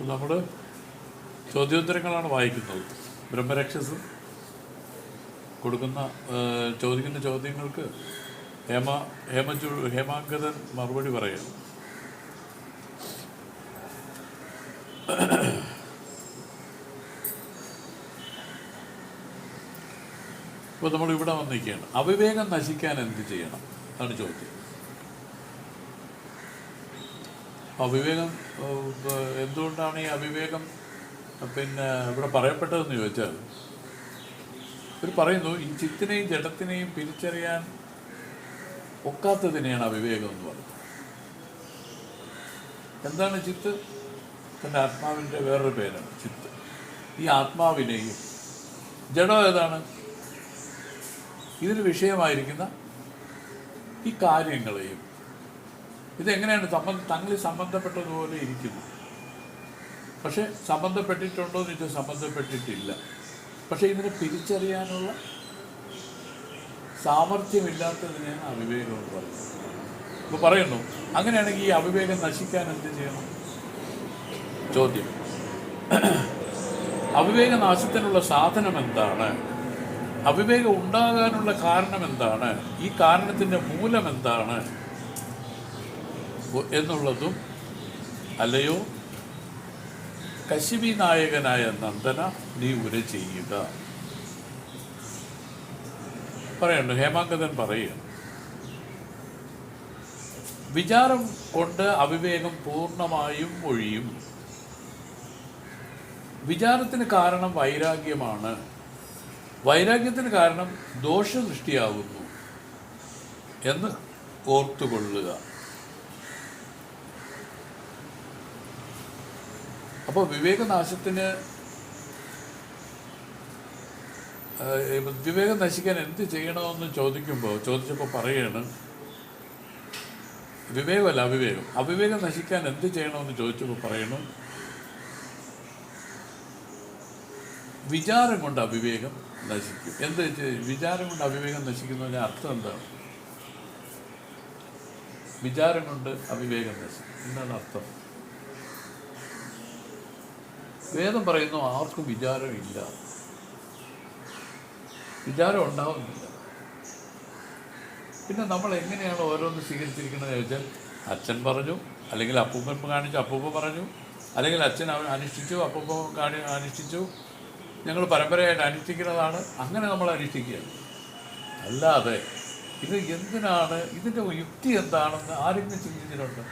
നമ്മൾ ചോദ്യോത്തരങ്ങളാണ് വായിക്കുന്നത്. ബ്രഹ്മരക്ഷസ് കൊടുക്കുന്ന ചോദിക്കുന്ന ചോദ്യങ്ങൾക്ക് ഹേമ ഹേമചു ഹേമാങ്കതൻ മറുപടി പറയാം. ഇപ്പോൾ നമ്മൾ ഇവിടെ വന്നിരിക്കുകയാണ്. അവിവേകം നശിക്കാൻ എന്ത് ചെയ്യണം? അതാണ് ചോദ്യം. അവിവേകം എന്തുകൊണ്ടാണ് ഈ അവിവേകം പിന്നെ ഇവിടെ പറയപ്പെട്ടതെന്ന് ചോദിച്ചാൽ ഇവർ പറയുന്നു ഈ ചിത്തിനെയും ജഡത്തിനെയും തിരിച്ചറിയാൻ ഒക്കാത്തതിനെയാണ് അവിവേകം എന്ന് പറയുന്നത്. എന്താണ് ചിത്ത്? തന്റെ ആത്മാവിന്റെ വേറൊരു പേരാണ് ചിത്ത്. ഈ ആത്മാവിനെയും ജഡം ഏതാണ്? ഇതിന് വിഷയമായിരിക്കുന്ന ഈ കാര്യങ്ങളെയും ഇതെങ്ങനെയാണ് സംബന്ധ തങ്ങളിൽ സംബന്ധപ്പെട്ടതുപോലെ ഇരിക്കുന്നു? പക്ഷെ സംബന്ധപ്പെട്ടിട്ടുണ്ടോ എന്ന് ചോദിച്ചാൽ സംബന്ധപ്പെട്ടിട്ടില്ല. പക്ഷെ ഇതിനെ തിരിച്ചറിയാനുള്ള സാമർഥ്യമില്ലാത്തതിനെയാണ് അവിവേകം എന്ന് പറയുന്നത് ഇപ്പോൾ പറയുന്നു അങ്ങനെയാണെങ്കിൽ ഈ അവിവേകം നശിക്കാൻ എന്ത് ചെയ്യണം? ചോദ്യം. അവിവേക നാശത്തിനുള്ള സാധനം എന്താണ് അവിവേകം ഉണ്ടാകാനുള്ള കാരണം എന്താണ് ഈ കാരണത്തിന്റെ മൂലം എന്താണ് എന്നുള്ളതും അല്ലയോ? കശിവി നായകനായ നന്ദന നീ ഉര ചെയ്യുക. പറയുന്നു ഹേമാങ്കതൻ പറയുക വിചാരം കൊണ്ട് അവിവേകം പൂർണമായും ഒഴിയും. വിചാരത്തിന് കാരണം വൈരാഗ്യമാണ്. വൈരാഗ്യത്തിന് കാരണം ദോഷദൃഷ്ടിയാകുന്നു എന്ന് ഓർത്തുകൊള്ളുക. അപ്പോൾ വിവേകനാശത്തിന് വിവേകം നശിക്കാൻ എന്ത് ചെയ്യണമെന്ന് ചോദിക്കുമ്പോൾ ചോദിച്ചപ്പോൾ പറയാണ് വിവേകമല്ല അവിവേകം. അവിവേകം നശിക്കാൻ എന്ത് ചെയ്യണമെന്ന് ചോദിച്ചപ്പോൾ പറയണം വിചാരം കൊണ്ട് അവിവേകം നശിക്കും. എന്ത് വിചാരം കൊണ്ട് അവിവേകം നശിക്കുന്നതിന്റെ അർത്ഥം എന്താണ്? വിചാരം കൊണ്ട് അവിവേകം നശിക്കും. എന്താണ് അർത്ഥം? വേദം പറയുന്നു ആർക്കും വിചാരമില്ല. വിചാരം ഉണ്ടാവുന്നില്ല. പിന്നെ നമ്മൾ എങ്ങനെയാണ് ഓരോന്ന് സ്വീകരിച്ചിരിക്കുന്നത് ചോദിച്ചാൽ അച്ഛൻ പറഞ്ഞു അല്ലെങ്കിൽ അപ്പൂപ്പൻ കാണിച്ചു അപ്പൂപ്പ പറഞ്ഞു അല്ലെങ്കിൽ അച്ഛൻ അനുഷ്ഠിച്ചു അപ്പൂപ്പ കാണി അനുഷ്ഠിച്ചു. ഞങ്ങൾ പരമ്പരയായിട്ട് അനുഷ്ഠിക്കുന്നതാണ്. അങ്ങനെ നമ്മൾ അനുഷ്ഠിക്കുക അല്ലാതെ ഇത് എന്തിനാണ് ഇതിന്റെ യുക്തി എന്താണെന്ന് ആരെങ്കിലും ചിന്തിച്ചിട്ടുണ്ട്?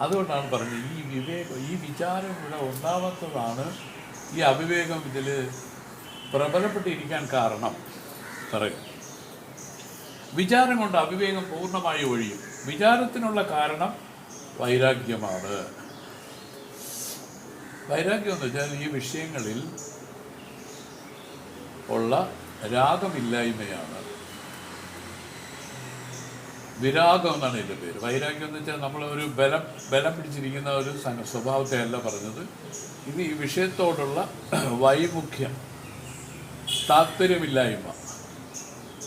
അതുകൊണ്ടാണ് പറഞ്ഞത് ഈ വിവേകം ഈ വിചാരം ഇവിടെ ഉണ്ടാവാത്തതാണ് ഈ അവിവേകം ഇതിൽ പ്രബലപ്പെട്ടിരിക്കാൻ കാരണം പറയും വിചാരം കൊണ്ട് അവിവേകം പൂർണമായി ഒഴിയും. വിചാരത്തിനുള്ള കാരണം വൈരാഗ്യമാണ്. വൈരാഗ്യം എന്ന് വെച്ചാൽ ഈ വിഷയങ്ങളിൽ ഉള്ള രാഗമില്ലായ്മയാണ്. വിരാഗം എന്നാണ് ഇതിന്റെ പേര്. വൈരാഗ്യം എന്ന് വെച്ചാൽ നമ്മൾ ഒരു ബലം ബലം പിടിച്ചിരിക്കുന്ന ഒരു സ്വഭാവത്തെയല്ല പറഞ്ഞത്. ഇത് ഈ വിഷയത്തോടുള്ള വൈമുഖ്യം താല്പര്യമില്ലായ്മ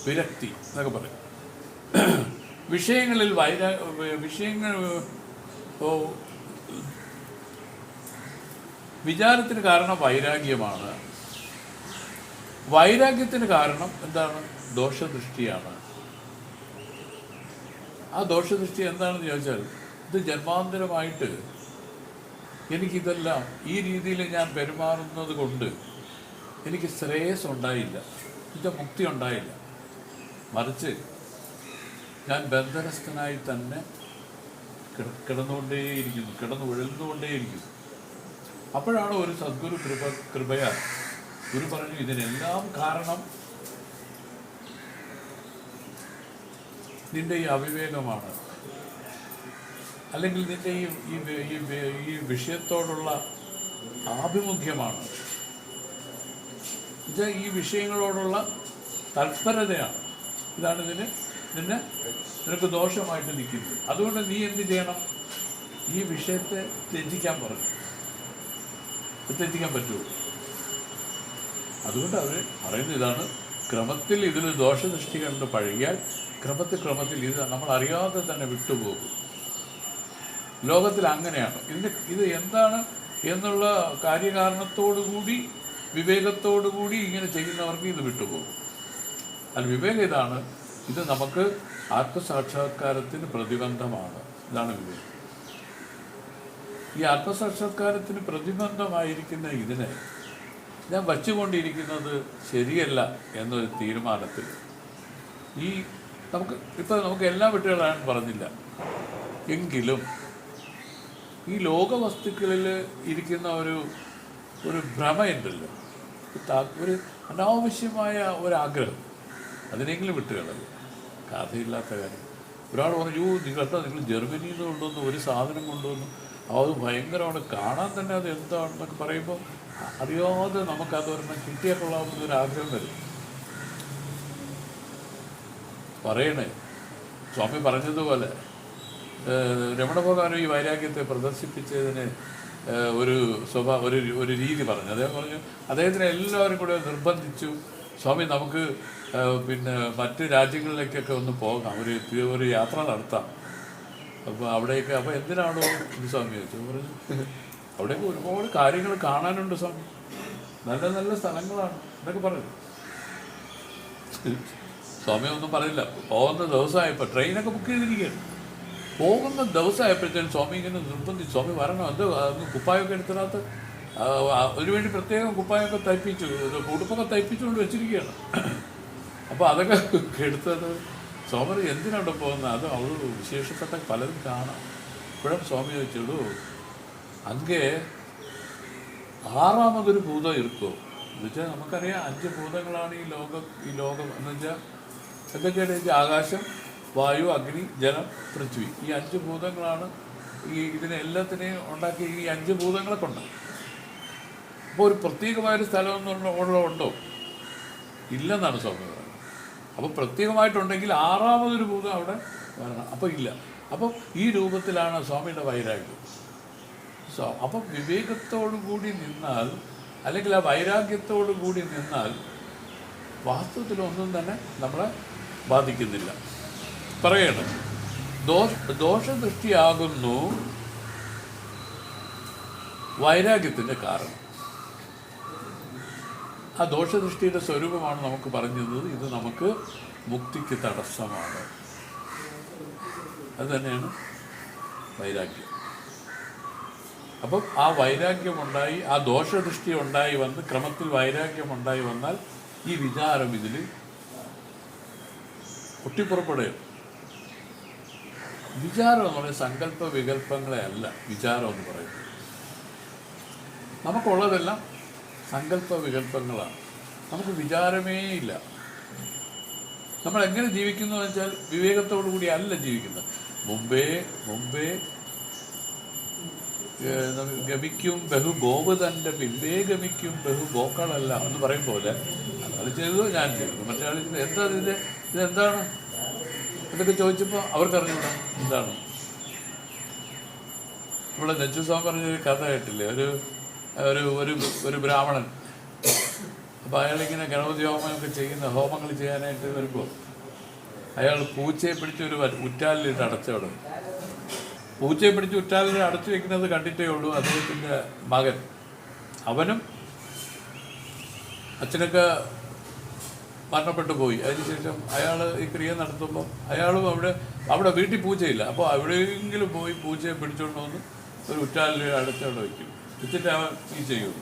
വിരക്തി എന്നൊക്കെ പറയും. വിഷയങ്ങളിൽ വൈരാ വിഷയങ്ങൾ വിചാരത്തിന് കാരണം വൈരാഗ്യമാണ്. വൈരാഗ്യത്തിന് കാരണം എന്താണ്? ദോഷദൃഷ്ടിയാണ്. ആ ദോഷദൃഷ്ടി എന്താണെന്ന് ചോദിച്ചാൽ ഇത് ജന്മാന്തരമായിട്ട് എനിക്കിതെല്ലാം ഈ രീതിയിൽ ഞാൻ പെരുമാറുന്നത് കൊണ്ട് എനിക്ക് ശ്രേയസ് ഉണ്ടായില്ല. എന്റെ മുക്തി ഉണ്ടായില്ല. മറിച്ച് ഞാൻ ബന്ധനസ്ഥനായി തന്നെ കിട- കിടന്നുകൊണ്ടേയിരിക്കുന്നു കിടന്നു ഉഴന്നുകൊണ്ടേയിരിക്കുന്നു അപ്പോഴാണ് ഒരു സദ്ഗുരു കൃപ കൃപയാൽ ഗുരു പറഞ്ഞു ഇതിനെല്ലാം കാരണം നിന്റെ ഈ അവിവേകമാണ്. അല്ലെങ്കിൽ നിന്റെ ഈ ഈ വിഷയത്തോടുള്ള ആഭിമുഖ്യമാണ്. ഇത് ഈ വിഷയങ്ങളോടുള്ള തൽപരതയാണ്. ഇതാണ് ഇതിന് നിന്നെ നിനക്ക് ദോഷമായിട്ട് നിൽക്കുന്നത്. അതുകൊണ്ട് നീ എന്ത് ചെയ്യണം? ഈ വിഷയത്തെ ത്യജിക്കാൻ പറഞ്ഞു. തെറ്റിക്കാൻ പറ്റുമോ? അതുകൊണ്ട് അവർ പറയുന്നത് ഇതാണ്. ക്രമത്തിൽ ഇതിൽ ദോഷദൃഷ്ടി കണ്ട് പഴകിയാൽ ക്രമത്തിൽ ക്രമത്തിൽ ഇത് നമ്മൾ അറിയാതെ തന്നെ വിട്ടുപോകും. ലോകത്തിൽ അങ്ങനെയാണ്. ഇതിന് ഇത് എന്താണ് എന്നുള്ള കാര്യകാരണത്തോടു കൂടി വിവേകത്തോടു കൂടി ഇങ്ങനെ ചെയ്യുന്നവർക്ക് ഇത് വിട്ടുപോകും. അല്ല വിവേകം ഇതാണ്. ഇത് നമുക്ക് ആത്മസാക്ഷാത്കാരത്തിന് പ്രതിബന്ധമാണ്. ഇതാണ് വിവേകം. ഈ ആത്മസാക്ഷാത്കാരത്തിന് പ്രതിബന്ധമായിരിക്കുന്ന ഇതിനെ ഞാൻ വച്ചുകൊണ്ടിരിക്കുന്നത് ശരിയല്ല എന്നൊരു തീരുമാനത്തിൽ. ഈ നമുക്ക് ഇപ്പം നമുക്ക് എല്ലാ വിട്ടുകളാണ് പറഞ്ഞില്ല. എങ്കിലും ഈ ലോകവസ്തുക്കളിൽ ഇരിക്കുന്ന ഒരു ഒരു ഭ്രമയുണ്ടല്ലോ. ഒരു അനാവശ്യമായ ഒരാഗ്രഹം. അതിനെങ്കിലും വിട്ടുകളല്ല? കഥയില്ലാത്ത കാര്യം. ഒരാൾ പറഞ്ഞു "യ്യോ, നിങ്ങൾ കേട്ടോ നിങ്ങൾ ജർമ്മനിയിൽ നിന്ന് കൊണ്ടുവന്ന് ഒരു സാധനം കൊണ്ടുവന്നു? അത് ഭയങ്കരമാണ്. കാണാൻ തന്നെ അത് എന്താണെന്നൊക്കെ പറയുമ്പോൾ അറിയാതെ നമുക്കത് ഒരെണ്ണം കിട്ടിയാൽ കൊള്ളാവുന്ന ഒരു ആഗ്രഹം വരും. പറയണേ. സ്വാമി പറഞ്ഞതുപോലെ രമണ ഭഗവാനും ഈ വൈരാഗ്യത്തെ പ്രദർശിപ്പിച്ചതിന് ഒരു സ്വഭാവ ഒരു ഒരു രീതി പറഞ്ഞു. അദ്ദേഹം പറഞ്ഞു അദ്ദേഹത്തിന് എല്ലാവരും കൂടെ നിർബന്ധിച്ചു. സ്വാമി നമുക്ക് പിന്നെ മറ്റ് രാജ്യങ്ങളിലേക്കൊക്കെ ഒന്ന് പോകാം. ഒരു ഒരു യാത്ര നടത്താം. അപ്പോൾ അവിടെയൊക്കെ അപ്പോൾ എന്തിനാണോ സ്വാമി ചോദിച്ചു പറഞ്ഞു അവിടെയൊക്കെ ഒരുപാട് കാര്യങ്ങൾ കാണാനുണ്ട് സ്വാമി നല്ല നല്ല സ്ഥലങ്ങളാണ്. എന്നൊക്കെ പറഞ്ഞു സ്വാമി ഒന്നും പറയില്ല. പോകുന്ന ദിവസമായപ്പോൾ ട്രെയിനൊക്കെ ബുക്ക് ചെയ്തിരിക്കുകയാണ്. പോകുന്ന ദിവസമായപ്പോഴത്തേനും സ്വാമി ഇങ്ങനെ നിർബന്ധിച്ച് സ്വാമി വരണം. എന്ത് അന്ന് കുപ്പായൊക്കെ എടുത്തിനകത്ത്? ആ, ആ, അതിനു വേണ്ടി പ്രത്യേകം കുപ്പായൊക്കെ തയ്പ്പിച്ചു ഉടുപ്പൊക്കെ തയ്പ്പിച്ചുകൊണ്ട് വെച്ചിരിക്കുകയാണ്. അപ്പോൾ അതൊക്കെ എടുത്തത് സ്വാമി എന്തിനാണ് പോകുന്നത്? അത് അവൾ വിശേഷപ്പെട്ട പലതും കാണാം. ഇപ്പോഴും സ്വാമി ചോദിച്ചുള്ളൂ അങ്ങേ ആറാമതൊരു ഭൂതം ഇരിക്കോ. എന്നുവെച്ചാൽ നമുക്കറിയാം അഞ്ച് ഭൂതങ്ങളാണ് ഈ ലോകം ഈ ലോകം. എന്ന് വെച്ചാൽ എന്തൊക്കെയാണ് വെച്ചാൽ ആകാശം വായു അഗ്നി ജലം പൃഥ്വി. ഈ അഞ്ച് ഭൂതങ്ങളാണ് ഈ ഇതിനെ എല്ലാത്തിനെയും ഉണ്ടാക്കി ഈ അഞ്ച് ഭൂതങ്ങളെ കൊണ്ട്. അപ്പോൾ ഒരു പ്രത്യേകമായൊരു സ്ഥലം എന്നുള്ള ഉള്ള ഉണ്ടോ? ഇല്ലെന്നാണ് സ്വാമി പറയുന്നത്. അപ്പോൾ പ്രത്യേകമായിട്ടുണ്ടെങ്കിൽ ആറാമതൊരു ഭൂതം അവിടെ വരണം. അപ്പോൾ ഇല്ല. അപ്പോൾ ഈ രൂപത്തിലാണ് സ്വാമിയുടെ വൈരാഗ്യം. സോ അപ്പം വിവേകത്തോടു കൂടി നിന്നാൽ അല്ലെങ്കിൽ ആ വൈരാഗ്യത്തോടു കൂടി നിന്നാൽ വാസ്തവത്തിൽ ഒന്നും തന്നെ നമ്മളെ ബാധിക്കുന്നില്ല. പറയണം. ദോഷ ദോഷദൃഷ്ടിയാകുന്നു വൈരാഗ്യത്തിന്റെ കാരണം. ആ ദോഷദൃഷ്ടിയുടെ സ്വരൂപമാണ് നമുക്ക് പറഞ്ഞത് ഇത് നമുക്ക് മുക്തിക്ക് തടസ്സമാണ്. അത് തന്നെയാണ് വൈരാഗ്യം. അപ്പം ആ വൈരാഗ്യമുണ്ടായി ആ ദോഷദൃഷ്ടി ഉണ്ടായി വന്ന് ക്രമത്തിൽ വൈരാഗ്യമുണ്ടായി വന്നാൽ ഈ വിചാരം ഇതിൽ പൊട്ടിപ്പുറപ്പെടുകയും വിചാരം എന്ന് പറയുന്നത് സങ്കല്പ വികല്പങ്ങളെ അല്ല വിചാരം എന്ന് പറയുന്നത്. നമുക്കുള്ളതെല്ലാം സങ്കല്പ വികല്പങ്ങളാണ് നമുക്ക് വിചാരമേ ഇല്ല. നമ്മൾ എങ്ങനെ ജീവിക്കുന്നു വെച്ചാൽ വിവേകത്തോടു കൂടി അല്ല ജീവിക്കുന്നത്. മുമ്പേ മുമ്പേ ഗമിക്കും ബഹു ഗോവ് തന്റെ പിമ്പേ ഗമിക്കും ബഹു ഗോക്കളല്ല എന്ന് പറയും പോലെ അത് ചെയ്തു ഞാൻ ചെയ്തു മറ്റേ ആൾ ചെയ്തു എന്താ ഇതിന്റെ ഇതെന്താണ്? ഇതൊക്കെ ചോദിച്ചപ്പോൾ അവർക്കറിഞ്ഞൂടാ എന്താണ്? ഇവിടെ നെച്ചുസ്വാമി പറഞ്ഞൊരു കഥ കേട്ടില്ലേ? ഒരു ഒരു ഒരു ഒരു ബ്രാഹ്മണൻ. അപ്പോൾ അയാളിങ്ങനെ ഗണപതി ഹോമങ്ങളൊക്കെ ചെയ്യുന്ന ഹോമങ്ങൾ ചെയ്യാനായിട്ട് വരുമ്പോൾ അയാൾ പൂച്ചയെ പിടിച്ച് ഒരു ഉറ്റാലിലിട്ട് അടച്ചവിടെ. പൂച്ചയെ പിടിച്ച് ഉറ്റാലിൽ അടച്ചു വെക്കുന്നത് കണ്ടിട്ടേ ഉള്ളൂ. അദ്ദേഹത്തിന്റെ മകൻ. അവനും അച്ഛനൊക്കെ മരണപ്പെട്ടു പോയി. അതിനുശേഷം അയാൾ ഈ ക്രിയ നടത്തുമ്പോൾ അയാളും അവിടെ അവിടെ വീട്ടിൽ പൂച്ചയില്ല. അപ്പോൾ അവിടെയെങ്കിലും പോയി പൂച്ചയെ പിടിച്ചുകൊണ്ട് വന്ന് ഒരു ഉറ്റാലിൽ അടച്ചവിടെ വയ്ക്കും. വെച്ചിട്ട് അവൻ ഈ ചെയ്യുള്ളൂ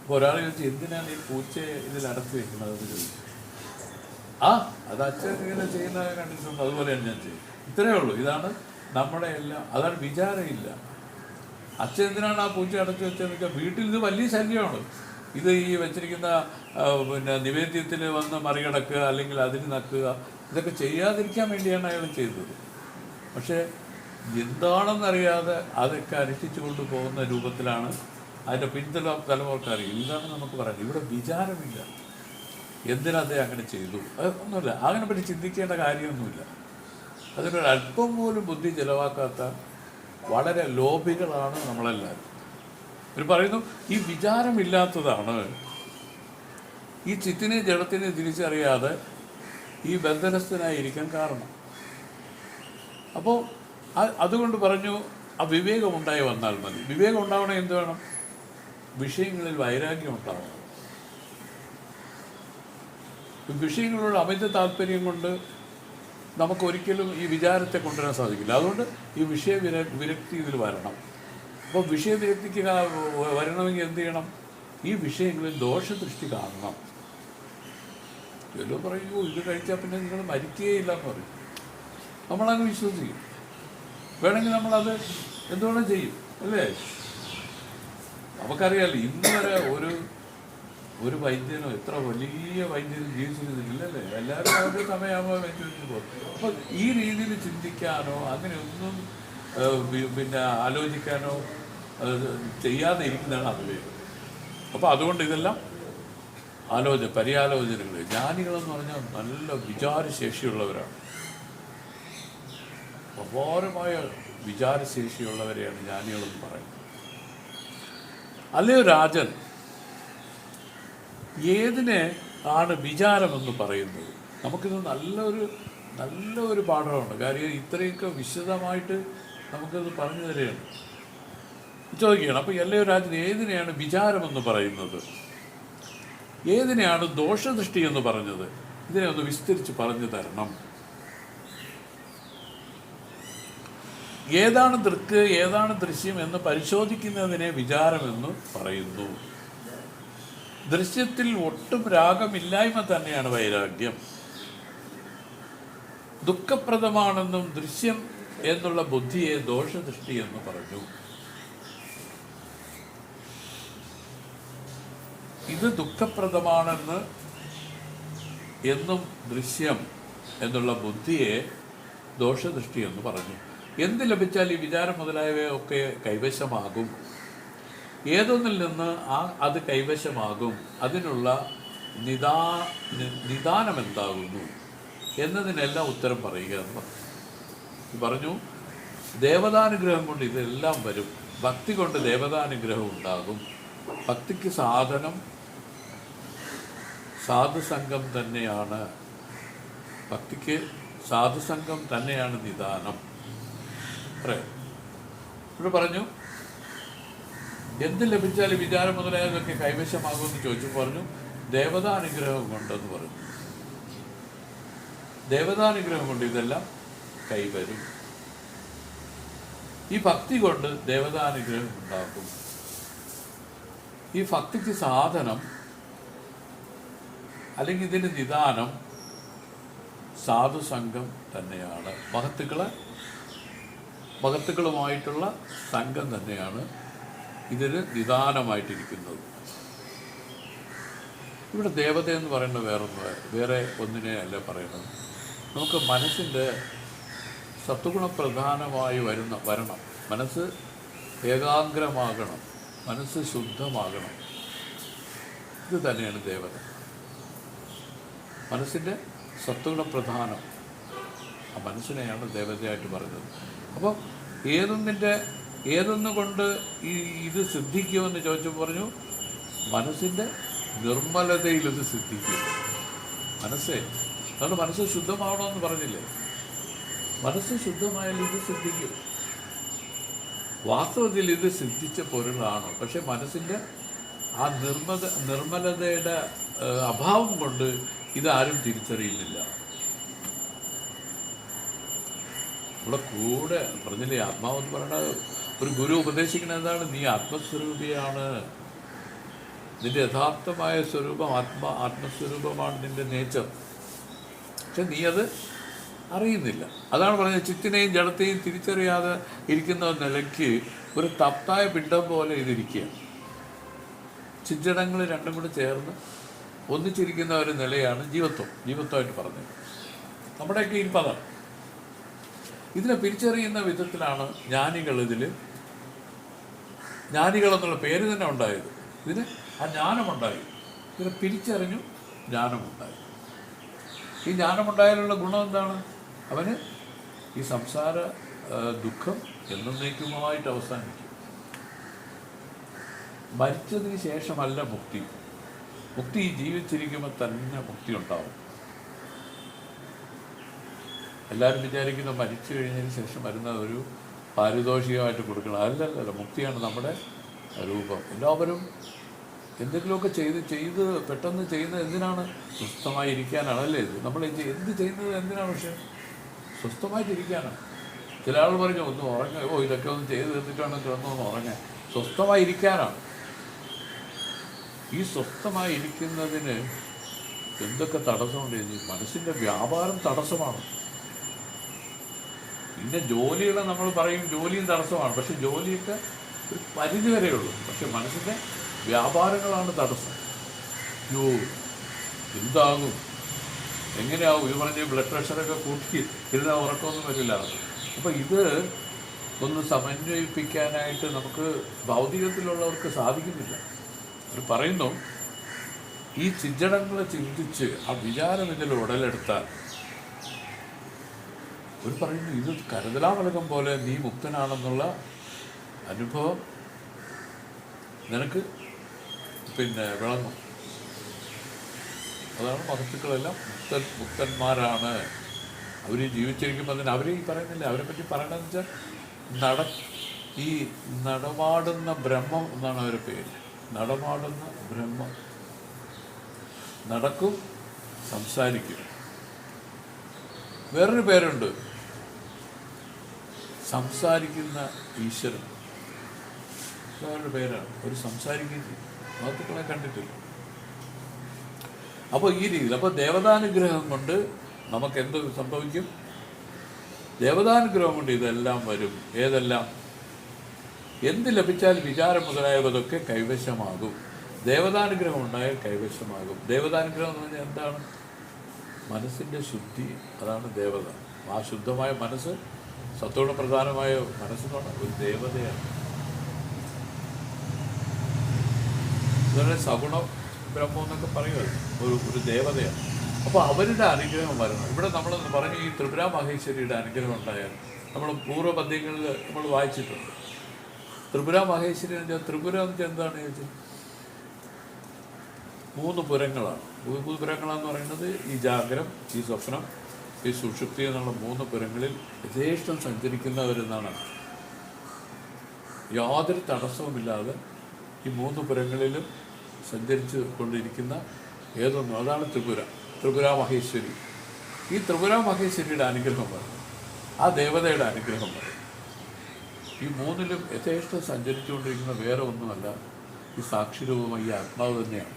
അപ്പോൾ ഒരാൾ ചോദിച്ചു എന്തിനാണ് ഈ പൂച്ചയെ ഇതിൽ അടച്ചു വെക്കുന്നത്? എന്ന് ചോദിച്ചു. ആ അത് അച്ഛൻ ഇങ്ങനെ ചെയ്യുന്ന കണ്ടിട്ടുണ്ട്. അതുപോലെയാണ് ഞാൻ ചെയ്യും. ഇത്രയേ ഉള്ളൂ. ഇതാണ് നമ്മുടെ എല്ലാം അതാണ് വിചാരമില്ല. അച്ഛൻ എന്തിനാണ് ആ പൂച്ച അടച്ചു വെച്ചാൽ വീട്ടിൽ ഇത് വലിയ ശല്യമാണ്. ഇത് ഈ വെച്ചിരിക്കുന്ന പിന്നെ നിവേദ്യത്തിൽ വന്ന് മറികടക്കുക അല്ലെങ്കിൽ അതിന് നക്കുക ഇതൊക്കെ ചെയ്യാതിരിക്കാൻ വേണ്ടിയാണ് അയാൾ ചെയ്തത്. പക്ഷേ എന്താണെന്നറിയാതെ അതൊക്കെ അനുഷ്ഠിച്ചു കൊണ്ടുപോകുന്ന രൂപത്തിലാണ് അതിന്റെ പിൻതല തലമുറയ്ക്ക് അറിയും ഇതാണ് നമുക്ക് പറയാൻ ഇവിടെ വിചാരമില്ല. എന്തിനാ അദ്ദേഹം അങ്ങനെ ചെയ്തു? അത് ഒന്നുമില്ല. അതിനെ ചിന്തിക്കേണ്ട കാര്യമൊന്നുമില്ല. അതിനൊരു അല്പം പോലും ബുദ്ധി ചിലവാക്കാത്ത വളരെ ലോഭികളാണ് നമ്മളെല്ലാവരും. ഇവർ പറയുന്നു ഈ വിചാരമില്ലാത്തതാണ്. ഈ ചിത്തിനെ ജഡത്തിനെ തിരിച്ചറിയാതെ ഈ ബന്ധനസ്ഥനായിരിക്കാൻ കാരണം. അപ്പോൾ അതുകൊണ്ട് പറഞ്ഞു ആ വിവേകം ഉണ്ടായി വന്നാൽ മതി. വിവേകം ഉണ്ടാവണേ എന്ത് വേണം? വിഷയങ്ങളിൽ വൈരാഗ്യം ഉണ്ടാവണം. വിഷയങ്ങളോട് അമിത താല്പര്യം കൊണ്ട് നമുക്ക് ഒരിക്കലും ഈ വിചാരത്തെ കൊണ്ടുവരാൻ സാധിക്കില്ല. അതുകൊണ്ട് ഈ വിഷയ വിര വിരക്തി ഇതിൽ വരണം. അപ്പോൾ വിഷയ വിരക്തിക്ക് കാ- വരണമെങ്കിൽ എന്ത് ചെയ്യണം? ഈ വിഷയങ്ങളിൽ ദോഷദൃഷ്ടി കാണണം. ചിലർ പറയൂ ഇത് കഴിച്ചാൽ പിന്നെ നിങ്ങൾ മരിക്കുകയില്ല എന്ന് പറയും. നമ്മളങ്ങ് വിശ്വസിക്കും. വേണമെങ്കിൽ നമ്മളത് എന്തുവേണം ചെയ്യും അല്ലേ? നമുക്കറിയാമല്ലോ ഇന്ന് വരെ ഒരു ഒരു വൈദ്യനോ എത്ര വലിയ വൈദ്യനും ജീവിച്ചിരുന്നില്ലല്ലേ? എല്ലാവരും അവരുടെ സമയമാകുമ്പോൾ വെച്ച് പോകും. അപ്പോൾ ഈ രീതിയിൽ ചിന്തിക്കാനോ അങ്ങനെയൊന്നും പിന്നെ ആലോചിക്കാനോ ചെയ്യാതെ ഇരിക്കുന്നതാണ് അവിവേകം അപ്പോൾ അതുകൊണ്ട് ഇതെല്ലാം ആലോചന പര്യാലോചനകൾ ജ്ഞാനികളെന്ന് പറഞ്ഞാൽ നല്ല വിചാരശേഷിയുള്ളവരാണ്. അപാരമായ വിചാരശേഷിയുള്ളവരെയാണ് ജ്ഞാനികളെന്ന് പറയുന്നത്. അല്ലയോ രാജൻ ഏതിനെ ആണ് വിചാരമെന്ന് പറയുന്നത്? നമുക്കിത് നല്ലൊരു നല്ല ഒരു പാഠമാണ്. കാര്യം ഇത്രയൊക്കെ വിശദമായിട്ട് നമുക്കത് പറഞ്ഞു തരികയാണ്. ചോദിക്കുകയാണ് അപ്പോൾ അല്ലയോ രാജൻ ഏതിനെയാണ് വിചാരമെന്ന് പറയുന്നത്? ഏതിനെയാണ് ദോഷദൃഷ്ടി എന്ന് പറഞ്ഞത്? ഇതിനെ ഒന്ന് വിസ്തരിച്ച് പറഞ്ഞു തരണം. ഏതാണ് ദൃക്ക് ഏതാണ് ദൃശ്യം എന്ന് പരിശോധിക്കുന്നതിനെ വിചാരമെന്ന് പറയുന്നു. ദൃശ്യത്തിൽ ഒട്ടും രാഗമില്ലായ്മ തന്നെയാണ് വൈരാഗ്യം. ദുഃഖപ്രദമാണെന്നും ദൃശ്യം എന്നുള്ള ബുദ്ധിയെ ദോഷദൃഷ്ടി എന്ന് പറഞ്ഞു. ഇത് ദുഃഖപ്രദമാണെന്ന് എന്നും ദൃശ്യം എന്നുള്ള ബുദ്ധിയെ ദോഷദൃഷ്ടി എന്ന് പറഞ്ഞു. എന്ത് ലഭിച്ചാൽ ഈ വിചാരം മുതലായവയൊക്കെ കൈവശമാകും. ഏതൊന്നിൽ നിന്ന് ആ അത് കൈവശമാകും? അതിനുള്ള നിദാ നിദാനം എന്താകുന്നു? എന്നതിനെല്ലാം ഉത്തരം പറയുക എന്ന് പറഞ്ഞു. പറഞ്ഞു ദേവതാനുഗ്രഹം കൊണ്ട് ഇതെല്ലാം വരും. ഭക്തി കൊണ്ട് ദേവതാനുഗ്രഹം ഉണ്ടാകും. ഭക്തിക്ക് സാധനം സാധുസംഘം തന്നെയാണ്. ഭക്തിക്ക് സാധുസംഘം തന്നെയാണ് നിദാനം. പറയാം ഇവിടെ പറഞ്ഞു എന്ത് ലഭിച്ചാലും വിചാരം മുതലായതൊക്കെ കൈവശമാകുമെന്ന് ചോദിച്ചു പറഞ്ഞു. ദേവതാനുഗ്രഹം കൊണ്ടെന്ന് പറഞ്ഞു. ദേവതാനുഗ്രഹം കൊണ്ട് ഇതെല്ലാം കൈവരും ഈ ഭക്തി കൊണ്ട് ദേവതാനുഗ്രഹം ഉണ്ടാക്കും ഈ ഭക്തിക്ക് സാധനം അല്ലെങ്കിൽ ഇതിന് നിദാനം സാധുസംഘം തന്നെയാണ്. മഹത്തുക്കളെ മഹത്തുക്കളുമായിട്ടുള്ള സംഘം തന്നെയാണ് ഇതിന് നിദാനമായിട്ടിരിക്കുന്നത്. ഇവിടെ ദേവത എന്ന് പറയുന്നത് വേറെ വേറെ ഒന്നിനെ അല്ല പറയുന്നത്. നമുക്ക് മനസ്സിന്റെ സത്വഗുണപ്രധാനമായി വരുന്ന വരണം. മനസ്സ് ഏകാഗ്രമാകണം. മനസ്സ് ശുദ്ധമാകണം. ഇത് തന്നെയാണ് ദേവത. മനസ്സിന്റെ സത്വഗുണപ്രധാനം ആ മനസ്സിനെയാണ് ദേവതയായിട്ട് പറയുന്നത്. അപ്പോൾ ഏതൊന്നിന്റെ ഏതൊന്നു കൊണ്ട് ഈ ഇത് സിദ്ധിക്കുമെന്ന് ചോദിച്ചു പറഞ്ഞു മനസ്സിന്റെ നിർമ്മലതയിൽ ഇത് സിദ്ധിക്കും. മനസ്സേ അതുകൊണ്ട് മനസ്സ് ശുദ്ധമാവണമെന്ന് പറഞ്ഞില്ലേ? മനസ്സ് ശുദ്ധമായാൽ ഇത് സിദ്ധിക്കും. വാസ്തവത്തിൽ ഇത് സിദ്ധിച്ച പൊരുളാണ്. പക്ഷെ മനസ്സിന്റെ ആ നിർമ്മത നിർമ്മലതയുടെ അഭാവം കൊണ്ട് ഇതാരും തിരിച്ചറിയുന്നില്ല. നമ്മുടെ കൂടെ പറഞ്ഞില്ലേ ആത്മാവെന്ന് പറയുന്നത് ഒരു ഗുരു ഉപദേശിക്കുന്നത് എന്താണ് നീ ആത്മസ്വരൂപിയാണ്. നിന്റെ യഥാർത്ഥമായ സ്വരൂപം ആത്മ ആത്മസ്വരൂപമാണ് നിന്റെ നേച്ചർ. പക്ഷെ നീ അത് അറിയുന്നില്ല. അതാണ് പറഞ്ഞത് ചിത്തിനെയും ജഡത്തെയും തിരിച്ചറിയാതെ ഇരിക്കുന്ന നിലയ്ക്ക് ഒരു തപ്തായ പിണ്ടം പോലെ ഇതിരിക്കുക. ചിജടങ്ങൾ രണ്ടും കൂടെ ചേർന്ന് ഒന്നിച്ചിരിക്കുന്ന ഒരു നിലയാണ് ജീവത്വം. ജീവത്വമായിട്ട് പറഞ്ഞത്. നമ്മുടെയൊക്കെ ഇരിപ്പതാണ് ഇതിനെ പിരിച്ചറിയുന്ന വിധത്തിലാണ് ജ്ഞാനികൾ ഇതിൽ ജ്ഞാനികൾ എന്നുള്ള പേര് തന്നെ ഉണ്ടായത്. ഇതിന് ആ ജ്ഞാനമുണ്ടായി. ഇതിനെ പിരിച്ചറിഞ്ഞു ജ്ഞാനമുണ്ടായി. ഈ ജ്ഞാനമുണ്ടായാലുള്ള ഗുണം എന്താണ്? അവന് ഈ സംസാര ദുഃഖം എന്നേക്കുമായിട്ട് അവസാനിക്കും. മരിച്ചതിന് ശേഷമല്ല മുക്തി. മുക്തി ജീവിച്ചിരിക്കുമ്പോൾ തന്നെ മുക്തി ഉണ്ടാവും. എല്ലാവരും വിചാരിക്കുന്ന മരിച്ചു കഴിഞ്ഞതിന് ശേഷം വരുന്ന ഒരു പാരിതോഷികമായിട്ട് കൊടുക്കണം. അല്ലല്ലല്ല മുക്തിയാണ് നമ്മുടെ രൂപം. എല്ലാവരും എന്തെങ്കിലുമൊക്കെ ചെയ്ത് ചെയ്ത് പെട്ടെന്ന് ചെയ്യുന്നത് എന്തിനാണ് സ്വസ്ഥമായി ഇരിക്കാനാണ്? ഇത്? നമ്മൾ എന്ത് ചെയ്യുന്നത് എന്തിനാണ് പക്ഷേ സ്വസ്ഥമായിട്ടിരിക്കാനാണ് ചില ആൾ പറഞ്ഞു ഒന്ന് ഉറങ്ങ. ഓ ഇതൊക്കെ ഒന്ന് ചെയ്ത് തീർത്തിട്ടാണ് കിടന്നൊന്ന് ഉറങ്ങാൻ സ്വസ്ഥമായി ഇരിക്കാനാണ്. ഈ സ്വസ്ഥമായി ഇരിക്കുന്നതിന് എന്തൊക്കെ തടസ്സമുണ്ട്? മനസ്സിന്റെ വ്യാപാരം തടസ്സമാണ്. പിന്നെ ജോലികളെ നമ്മൾ പറയും ജോലിയും തടസ്സമാണ് പക്ഷെ ജോലിയൊക്കെ ഒരു പരിധി വരെയുള്ളൂ പക്ഷെ മനസ്സിന്റെ വ്യാപാരങ്ങളാണ് തടസ്സം. യോ എന്താകും? എങ്ങനെയാവും ഇത് പറഞ്ഞ് ബ്ലഡ് പ്രഷറൊക്കെ കൂട്ടി ഇരുന്നാൽ ഉറക്കമൊന്നും വരില്ല. അപ്പോൾ ഇത് ഒന്ന് സമന്വയിപ്പിക്കാനായിട്ട് നമുക്ക് ഭൗതികത്തിലുള്ളവർക്ക് സാധിക്കുന്നില്ല. അവർ പറയുന്നു ഈ ചിജടങ്ങളെ ചിന്തിച്ച് ആ വിചാരം ഇതിൽ ഉടലെടുത്താൽ ഒരു പറയുന്നു ഇത് കരുതലാമലകം പോലെ നീ മുക്തനാണെന്നുള്ള അനുഭവം നിനക്ക് പിന്നെ വിളങ്ങും. അതാണ് മഹത്തുക്കളെല്ലാം മുക്തൻ മുക്തന്മാരാണ്. അവർ ജീവിച്ചിരിക്കുമ്പോൾ തന്നെ അവർ ഈ പറയുന്നില്ല? അവരെ പറ്റി പറയണമെന്ന് വെച്ചാൽ നട ഈ നടമാടുന്ന ബ്രഹ്മം എന്നാണ് അവരുടെ പേര്. നടമാടുന്ന ബ്രഹ്മം. നടക്കും സംസാരിക്കും. വേറൊരു പേരുണ്ട്. സംസാരിക്കുന്ന ഈശ്വരൻ. അവരുടെ പേരാണ്? ഒരു സംസാരിക്കുന്ന മഹത്തുക്കളെ കണ്ടിട്ടില്ല. അപ്പോൾ ഈ രീതിയിൽ അപ്പോൾ ദേവതാനുഗ്രഹം കൊണ്ട് നമുക്ക് എന്ത് സംഭവിക്കും? ദേവതാനുഗ്രഹം കൊണ്ട് ഇതെല്ലാം വരും. ഏതെല്ലാം? എന്ത് ലഭിച്ചാൽ വിചാരം മുതലായവതൊക്കെ കൈവശമാകും. ദേവതാനുഗ്രഹം ഉണ്ടായാൽ കൈവശമാകും. ദേവതാനുഗ്രഹം എന്ന് പറഞ്ഞാൽ എന്താണ്? മനസ്സിന്റെ ശുദ്ധി. അതാണ് ദേവത. ആ ശുദ്ധമായ മനസ്സ് സത്തോട് പ്രധാനമായ മനസ്സിനോട് ഒരു ദേവതയാണ്. ഇതുപോലെ സഗുണം ബ്രഹ്മം എന്നൊക്കെ പറയുമല്ലോ ഒരു ഒരു ദേവതയാണ്. അപ്പോൾ അവരുടെ അനുഗ്രഹം വരണം. ഇവിടെ നമ്മൾ പറഞ്ഞു ഈ ത്രിപുര മഹേശ്വരിയുടെ അനുഗ്രഹം ഉണ്ടായാൽ നമ്മൾ പൂർവ പദ്യങ്ങളിൽ നമ്മൾ വായിച്ചിട്ടുണ്ട്. ത്രിപുര മഹേശ്വരി എന്ന് വെച്ചാൽ ത്രിപുര എന്ന് വെച്ചാൽ എന്താണ് ചോദിച്ചത്? മൂന്ന് പുരങ്ങളാണ്. മൂന്ന് പുരങ്ങളെന്ന് പറയുന്നത് ഈ ജാഗ്രം ഈ സ്വപ്നം ഈ സുഷുപ്തി എന്നുള്ള മൂന്ന് പുരങ്ങളിൽ യഥേഷ്ടം സഞ്ചരിക്കുന്നവരെന്നാണ്. യാതൊരു തടസ്സവുമില്ലാതെ ഈ മൂന്ന് പുരങ്ങളിലും സഞ്ചരിച്ചു കൊണ്ടിരിക്കുന്ന ഏതൊന്നും? അതാണ് ത്രിപുര. ത്രിപുര മഹേശ്വരി. ഈ ത്രിപുര മഹേശ്വരിയുടെ അനുഗ്രഹം പറയും ആ ദേവതയുടെ അനുഗ്രഹം പറയും ഈ മൂന്നിലും യഥേഷ്ടം സഞ്ചരിച്ചുകൊണ്ടിരിക്കുന്ന വേറെ ഒന്നുമല്ല. ഈ സാക്ഷിരൂപമായ ആത്മാവ് തന്നെയാണ്.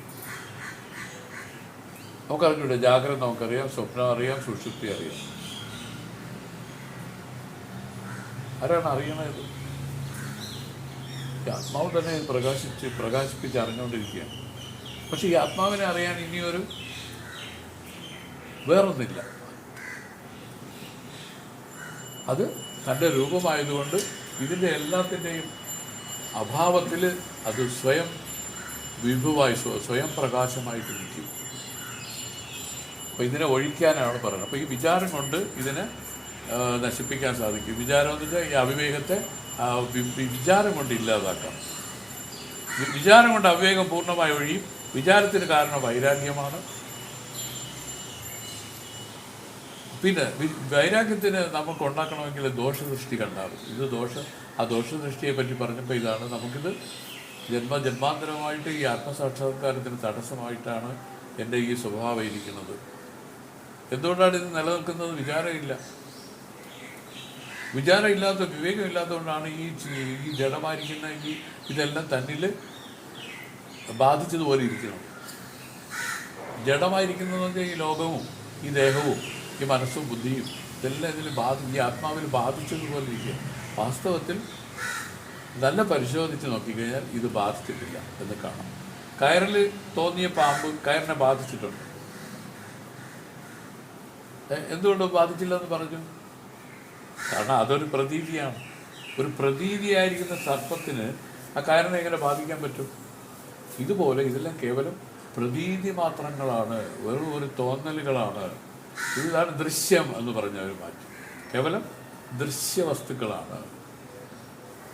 നമുക്കറിഞ്ഞൂടെ ജാഗ്രത നമുക്കറിയാം സ്വപ്നം അറിയാം സുഷുപ്തി അറിയാം. ആരാണ് അറിയണത്? ആത്മാവ് തന്നെ പ്രകാശിച്ച് പ്രകാശിപ്പിച്ച് അറിഞ്ഞുകൊണ്ടിരിക്കുകയാണ്. പക്ഷെ ഈ ആത്മാവിനെ അറിയാൻ ഇനിയൊരു വേറൊന്നില്ല. അത് തന്റെ രൂപമായതുകൊണ്ട് ഇതിന്റെ എല്ലാത്തിന്റെയും അഭാവത്തിൽ അത് സ്വയം വിഭുവായി സ്വയം പ്രകാശമായിട്ട് നിൽക്കും. അപ്പോൾ ഇതിനെ ഒഴിക്കാനാണ് പറയുന്നത്. അപ്പോൾ ഈ വിചാരം കൊണ്ട് ഇതിനെ നശിപ്പിക്കാൻ സാധിക്കും. വിചാരം എന്ന് വെച്ചാൽ ഈ അവിവേകത്തെ വിചാരം കൊണ്ട് ഇല്ലാതാക്കാം. വിചാരം കൊണ്ട് അവിവേകം പൂർണമായി ഒഴിയും. വിചാരത്തിന് കാരണം വൈരാഗ്യമാണ്. പിന്നെ വൈരാഗ്യത്തിന് നമുക്ക് ഉണ്ടാക്കണമെങ്കിൽ ദോഷദൃഷ്ടി കണ്ടാകും ഇത് ദോഷ ആ ദോഷദൃഷ്ടിയെ പറ്റി പറഞ്ഞപ്പോൾ ഇതാണ് നമുക്കിത് ജന്മ ജന്മാന്തരമായിട്ട് ഈ ആത്മസാക്ഷാത്കാരത്തിന് തടസ്സമായിട്ടാണ് എന്റെ ഈ സ്വഭാവം ഇരിക്കുന്നത്. എന്തുകൊണ്ടാണ് ഇത് നിലനിൽക്കുന്നത്? വിചാരമില്ല. വിചാരമില്ലാത്ത വിവേകമില്ലാത്തതുകൊണ്ടാണ് ഈ ഈ ജഡമായിരിക്കുന്ന ഈ ഇതെല്ലാം തന്നിൽ ബാധിച്ചതുപോലെ ഇരിക്കുന്നത്. ജഡമായിരിക്കുന്നതെന്ന് വെച്ചാൽ ഈ ലോകവും ഈ ദേഹവും ഈ മനസ്സും ബുദ്ധിയും ഇതെല്ലാം ഇതിൽ ബാധി ഈ ആത്മാവിൽ ബാധിച്ചതുപോലെ ഇരിക്കുക വാസ്തവത്തിൽ നല്ല പരിശോധിച്ച് നോക്കിക്കഴിഞ്ഞാൽ ഇത് ബാധിച്ചിട്ടില്ല എന്ന് കാണാം. കയറിൽ തോന്നിയ പാമ്പ് കയറിനെ ബാധിച്ചിട്ടുണ്ട്. എന്തുകൊണ്ട് ബാധിച്ചില്ല എന്ന് പറഞ്ഞു? കാരണം അതൊരു പ്രതീതിയാണ്. ഒരു പ്രതീതിയായിരിക്കുന്ന സർപ്പത്തിന് ആ കാരണം എങ്ങനെ ബാധിക്കാൻ പറ്റും? ഇതുപോലെ ഇതെല്ലാം കേവലം പ്രതീതി മാത്രങ്ങളാണ്. വെറും ഒരു തോന്നലുകളാണ്. ഇതാണ് ദൃശ്യം എന്ന് പറഞ്ഞ ഒരു മാറ്റം. കേവലം ദൃശ്യവസ്തുക്കളാണ്.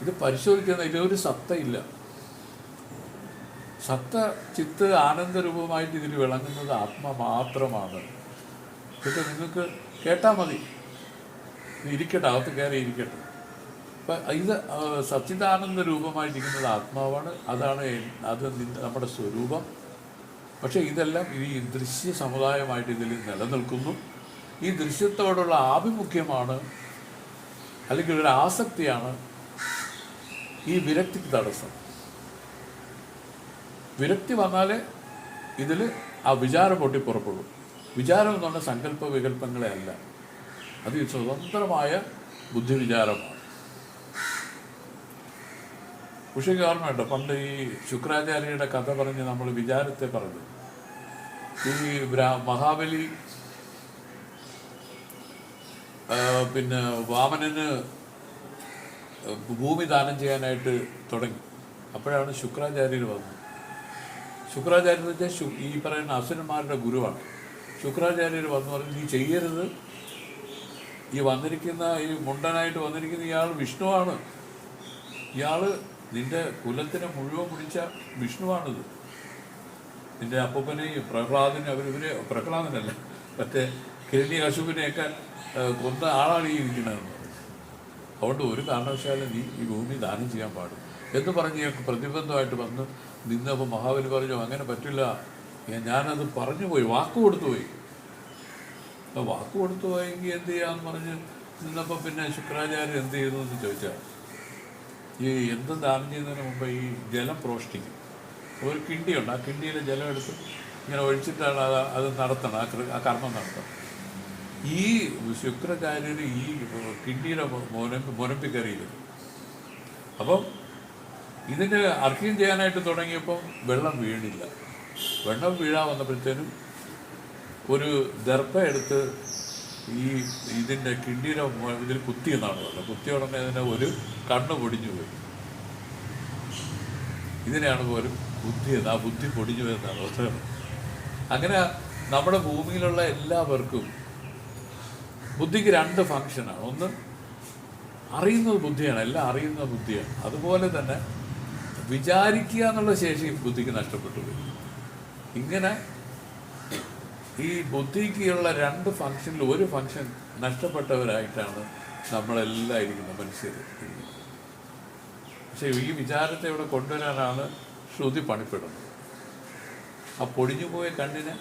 ഇത് പരിശോധിക്കുന്ന ഇതിലൊരു സത്തയില്ല. സത്ത ചിത്ത് ആനന്ദരൂപമായിട്ട് ഇതിൽ വിളങ്ങുന്നത് ആത്മ മാത്രമാണ് ഇതൊക്കെ നിങ്ങൾക്ക് കേട്ടാൽ മതി. ഇരിക്കട്ടെ അകത്ത് കയറി ഇരിക്കട്ടെ. അപ്പം ഇത് സച്ചിദാനന്ദ രൂപമായിരിക്കുന്നത് ആത്മാവാണ്. അതാണ് അത് നമ്മുടെ സ്വരൂപം. പക്ഷേ ഇതെല്ലാം ഈ ദൃശ്യ സമുദായമായിട്ട് ഇതിൽ നിലനിൽക്കുന്നു. ഈ ദൃശ്യത്തോടുള്ള ആഭിമുഖ്യമാണ് അല്ലെങ്കിൽ ഒരു ആസക്തിയാണ് ഈ വിരക്തിക്ക് തടസ്സം. വിരക്തി വന്നാലേ ഇതിൽ ആ വിചാരം പൊട്ടി പുറപ്പെടും. വിചാരം എന്നുള്ള സങ്കല്പ വികല്പങ്ങളെ അല്ല അത് സ്വതന്ത്രമായ ബുദ്ധിവിചാരമാണ്. പക്ഷേ ഓർമ്മയുണ്ടോ പണ്ട് ഈ ശുക്രാചാര്യയുടെ കഥ പറഞ്ഞ് നമ്മൾ വിചാരത്തെ പറഞ്ഞു. ഈ മഹാബലി പിന്നെ വാമനന് ഭൂമി ദാനം ചെയ്യാനായിട്ട് തുടങ്ങി. അപ്പോഴാണ് ശുക്രാചാര്യർ വന്നത്. ശുക്രാചാര്യർ എന്ന് വെച്ചാൽ ഈ പറയുന്ന അസുരന്മാരുടെ ഗുരുവാണ്. ശുക്രാചാര്യർ വന്നു പറഞ്ഞു നീ ചെയ്യരുത്. ഈ വന്നിരിക്കുന്ന ഈ മുണ്ടനായിട്ട് വന്നിരിക്കുന്ന ഇയാൾ വിഷ്ണുവാണ്. ഇയാൾ നിന്റെ കുലത്തിനെ മുഴുവൻ പിടിച്ച വിഷ്ണുവാണിത്. നിന്റെ അപ്പനെയും പ്രഹ്ലാദനെ അവർ ഇവരെ പ്രഹ്ലാദനല്ല മറ്റേ കിരണി കശുപിനെയൊക്കെ ഏഹ്, കൊന്ന ആളാണ് ഈ ഇരിക്കുന്നതെന്ന് അതുകൊണ്ട് ഒരു കാരണവശാലും നീ ഈ ഭൂമി ദാനം ചെയ്യാൻ പാടും എന്ന് പറഞ്ഞ് പ്രതിബന്ധമായിട്ട് വന്ന് നിന്നപ്പോൾ മഹാബലി പറഞ്ഞു അങ്ങനെ പറ്റില്ല. ഞാനത് പറഞ്ഞു പോയി വാക്ക് കൊടുത്തു പോയി. അപ്പോൾ വാക്ക് കൊടുത്തു പോയെങ്കിൽ എന്ത് ചെയ്യാന്ന് പറഞ്ഞ് നിന്നപ്പോൾ പിന്നെ ശുക്രാചാര്യം എന്ത് ചെയ്തു എന്ന് ചോദിച്ചാൽ ഈ എന്ത് ദാനം ചെയ്യുന്നതിന് മുമ്പ് ഈ ജലം പ്രോഷ്ടിക്കും. ഒരു കിണ്ടിയുണ്ട് ആ കിണ്ടിയിലെ ജലം എടുത്ത് ഇങ്ങനെ ഒഴിച്ചിട്ടാണ് അത് അത് നടത്തണം ആ കർമ്മം നടത്തണം. ഈ ശുക്രചാര്യന് ഈ കിണ്ടിയുടെ മുനമ്പ് മുനമ്പിക്കറിയിരുന്നു അപ്പം ഇതിന് അർഹ്യം ചെയ്യാനായിട്ട് തുടങ്ങിയപ്പോൾ വെള്ളം വീണില്ല. വെള്ളം വീഴാൻ വന്നപ്പോഴത്തേനും ഒരു ദർപ്പ എടുത്ത് ഈ ഇതിന്റെ കിണ്ടിയുടെ ഇതിൽ കുത്തി എന്നാണ് പറഞ്ഞത്. കുത്തി ഉടനെ അതിന് ഒരു കണ്ണ് പൊടിഞ്ഞു പോയി. ഇതിനെയാണ് പോലും ബുദ്ധി എന്ന് ആ ബുദ്ധി പൊടിഞ്ഞു എന്നാണ് അവസരം അങ്ങനെ നമ്മുടെ ഭൂമിയിലുള്ള എല്ലാവർക്കും ബുദ്ധിക്ക് രണ്ട് ഫങ്ഷനാണ് ഒന്ന് അറിയുന്നത് ബുദ്ധിയാണ് എല്ലാം അറിയുന്ന ബുദ്ധിയാണ്. അതുപോലെ തന്നെ വിചാരിക്കുക എന്നുള്ള ശേഷി ബുദ്ധിക്ക് നഷ്ടപ്പെട്ടു പോയി. ഇങ്ങനെ ഈ ബുദ്ധിക്കുള്ള രണ്ട് ഫങ്ഷനിൽ ഒരു ഫങ്ഷൻ നഷ്ടപ്പെട്ടവരായിട്ടാണ് നമ്മളെല്ലാം ഇരിക്കുന്നത് മനുഷ്യർ പക്ഷെ ഈ വിചാരത്തെ ഇവിടെ കൊണ്ടുവരാനാണ് ശ്രുതി പണിപ്പെടുന്നത്. ആ പൊടിഞ്ഞു പോയ കണ്ണിനെ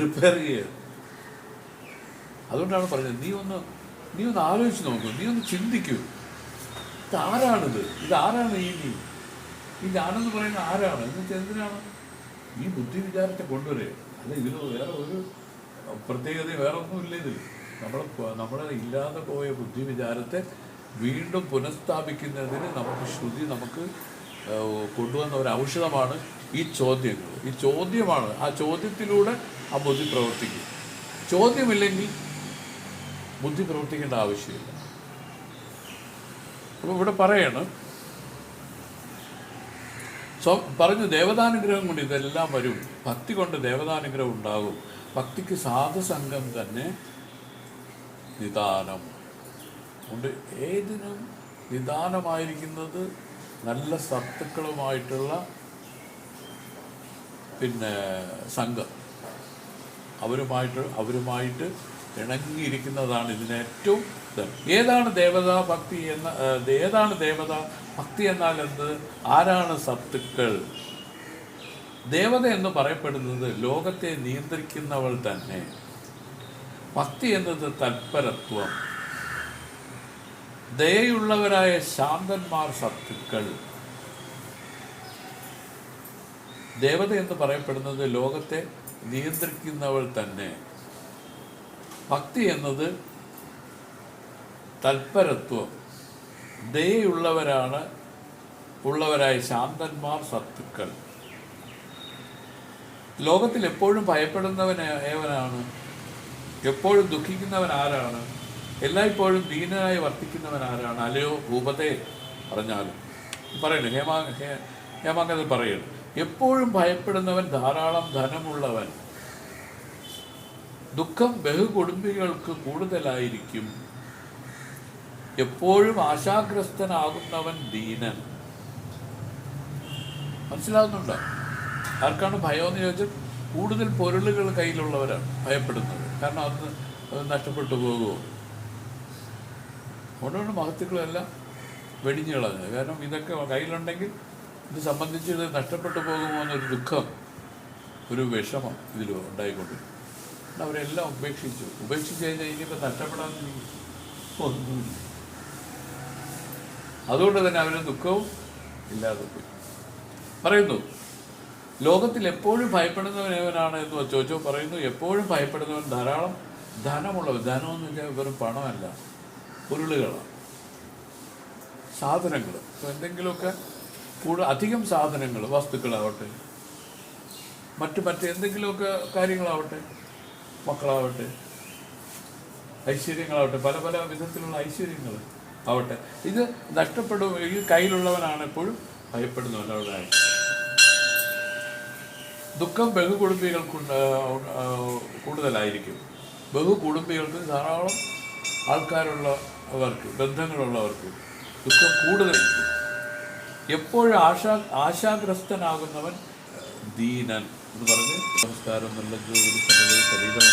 റിപ്പയർ ചെയ്യുക അതുകൊണ്ടാണ് പറഞ്ഞത് നീ ഒന്ന് നീ ഒന്ന് ആലോചിച്ച് നോക്കൂ നീ ഒന്ന് ചിന്തിക്കൂ. ഇതാരാണിത്? ഇതാരാണ് ഈ നീ? ഈ ഞാനെന്ന് പറയുന്ന ആരാണ്? എന്ന് വെച്ചാൽ എന്തിനാണ് ഈ ബുദ്ധി വിചാരത്തെ കൊണ്ടുവരിക അല്ല ഇതിൽ വേറെ ഒരു പ്രത്യേകത വേറെ ഒന്നുമില്ല ഇതിൽ നമ്മൾ നമ്മൾ ഇല്ലാതെ പോയ ബുദ്ധി വിചാരത്തെ വീണ്ടും പുനഃസ്ഥാപിക്കുന്നതിന് നമുക്ക് ശ്രുതി നമുക്ക് കൊണ്ടുവന്ന ഒരു ഔഷധമാണ് ഈ ചോദ്യങ്ങൾ. ഈ ചോദ്യമാണ് ആ ചോദ്യത്തിലൂടെ ആ ബുദ്ധി പ്രവർത്തിക്കും. ചോദ്യമില്ലെങ്കിൽ ബുദ്ധി പ്രവർത്തിക്കേണ്ട ആവശ്യമില്ല. അപ്പോൾ ഇവിടെ പറയാണ് സ്വ പറഞ്ഞു ദേവതാനുഗ്രഹം കൊണ്ട് ഇതെല്ലാം വരും. ഭക്തി കൊണ്ട് ദേവതാനുഗ്രഹം ഉണ്ടാകും. ഭക്തിക്ക് സാധുസംഘം തന്നെ നിദാനം. ഉണ്ട് ഏതിനും നിദാനമായിരിക്കുന്നത് നല്ല സത്തുക്കളുമായിട്ടുള്ള പിന്നെ സംഘം. അവരുമായിട്ട് അവരുമായിട്ട് ഇണങ്ങിയിരിക്കുന്നതാണ് ഇതിന് ഏറ്റവും ഇത്. ഏതാണ് ദേവതാ ഭക്തി എന്ന ഏതാണ് ദേവത ഭക്തി എന്നാൽ എന്ത്? ആരാണ് സത്തുക്കൾ ദേവത എന്ന് പറയപ്പെടുന്നത് ലോകത്തെ നിയന്ത്രിക്കുന്നവൾ തന്നെ. ഭക്തി എന്നത് തൽപരത്വം. ദയുള്ളവരായ ശാന്തന്മാർ സത്തുക്കൾ ദേവത എന്ന് പറയപ്പെടുന്നത് ലോകത്തെ നിയന്ത്രിക്കുന്നവൾ തന്നെ. ഭക്തി എന്നത് തൽപരത്വം. ദയുള്ളവരാണ് ഉള്ളവരായ ശാന്തന്മാർ സത്തുക്കൾ ലോകത്തിൽ എപ്പോഴും ഭയപ്പെടുന്നവൻ ഏവനാണ്? എപ്പോഴും ദുഃഖിക്കുന്നവൻ ആരാണ്? എല്ലായ്പ്പോഴും ദീനനായി വർത്തിക്കുന്നവൻ ആരാണ്? അലയോ ഭൂപതേ പറഞ്ഞാലും. പറയണു ഹേമാ ഹേ ഹേമാങ്കത് പറയണം. എപ്പോഴും ഭയപ്പെടുന്നവൻ ധാരാളം ധനമുള്ളവൻ. ദുഃഖം ബഹുകുടുംബികൾക്ക് കൂടുതലായിരിക്കും. എപ്പോഴും ആശാഗ്രസ്തനാകുന്നവൻ ദീനൻ. മനസ്സിലാകുന്നുണ്ടോ ആർക്കാണ് ഭയം എന്ന് ചോദിച്ചാൽ കൂടുതൽ പൊരുളുകൾ കയ്യിലുള്ളവരാണ് ഭയപ്പെടുന്നത് കാരണം അത് നഷ്ടപ്പെട്ടു പോകുമോ? അതുകൊണ്ടാണ് മഹത്തുക്കളെല്ലാം വെടിഞ്ഞു കളഞ്ഞത് കാരണം ഇതൊക്കെ കയ്യിലുണ്ടെങ്കിൽ ഇത് സംബന്ധിച്ച് ഇത് നഷ്ടപ്പെട്ടു പോകുമോ എന്നൊരു ദുഃഖം ഒരു വിഷമം ഇതിൽ ഉണ്ടായിക്കൊണ്ടിരുന്നു അവരെല്ലാം ഉപേക്ഷിച്ചു. ഉപേക്ഷിച്ച് കഴിഞ്ഞാൽ ഇനിയിപ്പോൾ നഷ്ടപ്പെടാൻ ഒന്നുമില്ല. അതുകൊണ്ട് തന്നെ അവന് ദുഃഖവും ഇല്ലാതെ പോയി പറയുന്നു ലോകത്തിൽ എപ്പോഴും ഭയപ്പെടുന്നവനവനാണ് എന്ന് ചോദിച്ചോ പറയുന്നു എപ്പോഴും ഭയപ്പെടുന്നവൻ ധാരാളം ധനമുള്ളവൻ ധനമെന്ന് വെച്ചാൽ വെറും പണമല്ല പൊരുളുകളാണ് സാധനങ്ങൾ ഇപ്പോൾ എന്തെങ്കിലുമൊക്കെ കൂടുതൽ അധികം സാധനങ്ങൾ വസ്തുക്കളാവട്ടെ മറ്റ് മറ്റ് എന്തെങ്കിലുമൊക്കെ കാര്യങ്ങളാവട്ടെ മക്കളാവട്ടെ ഐശ്വര്യങ്ങളാവട്ടെ പല പല വിധത്തിലുള്ള ഐശ്വര്യങ്ങൾ ആവട്ടെ. ഇത് നഷ്ടപ്പെടും. ഈ കയ്യിലുള്ളവനാണ് എപ്പോഴും ഭയപ്പെടുന്നവനവനായി ദുഃഖം ബഹുകുടുംബികൾക്കുണ്ട് ആ, കൂടുതലായിരിക്കും. ബഹുകുടുംബികൾക്ക് ധാരാളം ആൾക്കാരുള്ളവർക്ക് ബന്ധങ്ങളുള്ളവർക്ക് ദുഃഖം കൂടുതലായിരിക്കും. എപ്പോഴും ആശാ ആശാഗ്രസ്തനാകുന്നവൻ ദീനൻ എന്ന് പറഞ്ഞ് നമസ്കാരം നല്ല ജോലി ശരീരം